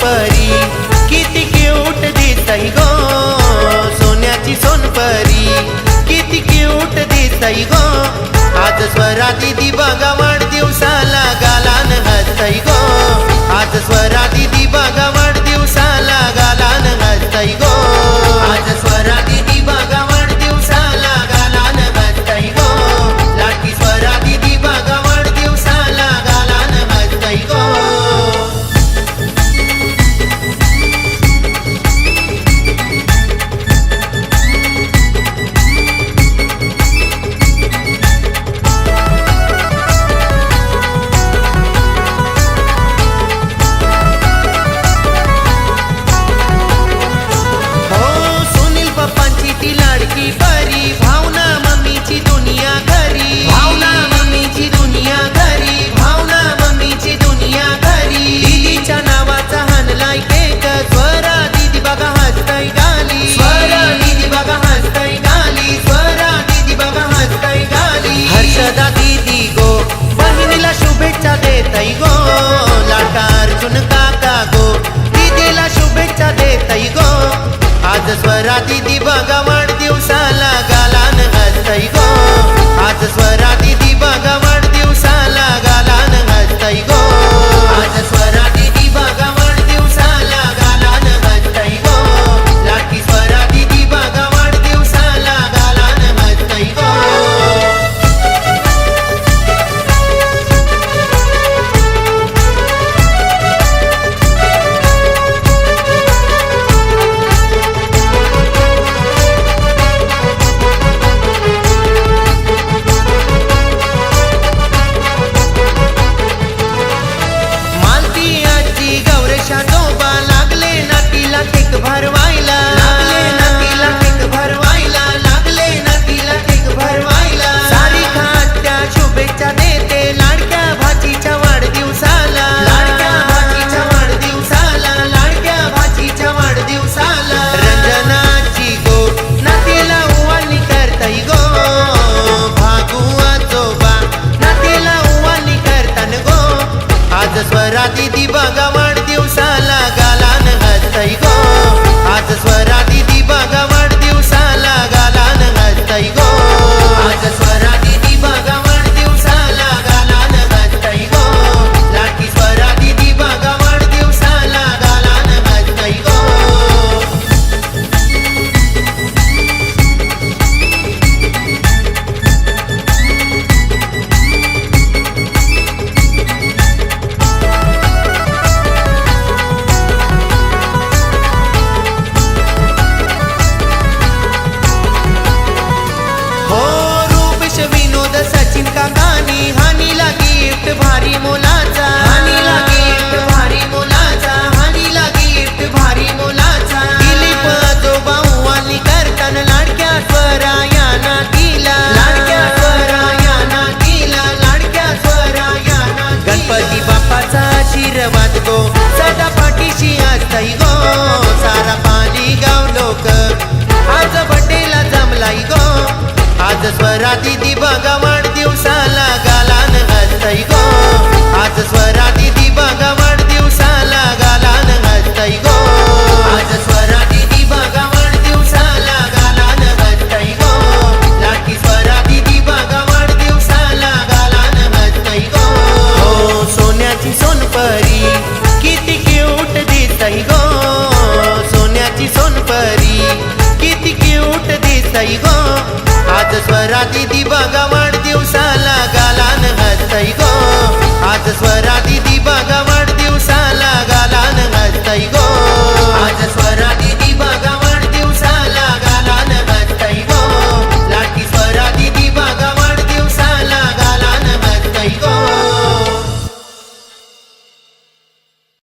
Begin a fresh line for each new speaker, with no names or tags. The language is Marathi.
सोनपरी. किती क्यूट दिसई गो सोन्याची सोनपरी. किती क्यूट दिसई गो. आज स्वरा दिदी बघावा তাই গো किनका कहानी हानी लगी भारी मोला। स्वराती ती बघा